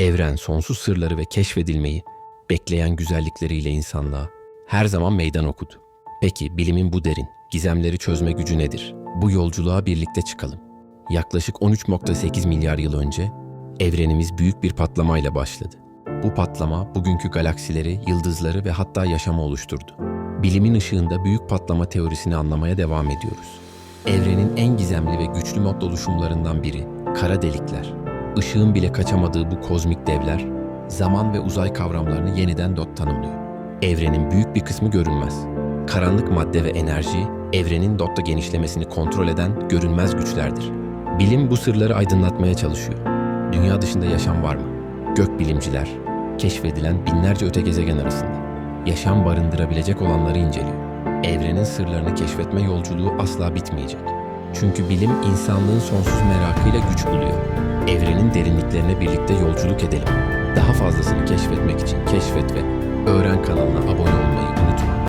Evren sonsuz sırları ve keşfedilmeyi, bekleyen güzellikleriyle insanlığa her zaman meydan okudu. Peki bilimin bu derin, gizemleri çözme gücü nedir? Bu yolculuğa birlikte çıkalım. Yaklaşık 13.8 milyar yıl önce evrenimiz büyük bir patlamayla başladı. Bu patlama bugünkü galaksileri, yıldızları ve hatta yaşamı oluşturdu. Bilimin ışığında büyük patlama teorisini anlamaya devam ediyoruz. Evrenin en gizemli ve güçlü mod oluşumlarından biri kara delikler. Işığın bile kaçamadığı bu kozmik devler, zaman ve uzay kavramlarını yeniden dot tanımlıyor. Evrenin büyük bir kısmı görünmez. Karanlık madde ve enerji, evrenin dotta genişlemesini kontrol eden görünmez güçlerdir. Bilim bu sırları aydınlatmaya çalışıyor. Dünya dışında yaşam var mı? Gökbilimciler, keşfedilen binlerce öte gezegen arasında yaşam barındırabilecek olanları inceliyor. Evrenin sırlarını keşfetme yolculuğu asla bitmeyecek. Çünkü bilim insanlığın sonsuz merakıyla güç buluyor. Evrenin derinliklerine birlikte yolculuk edelim. Daha fazlasını keşfetmek için keşfet ve öğren.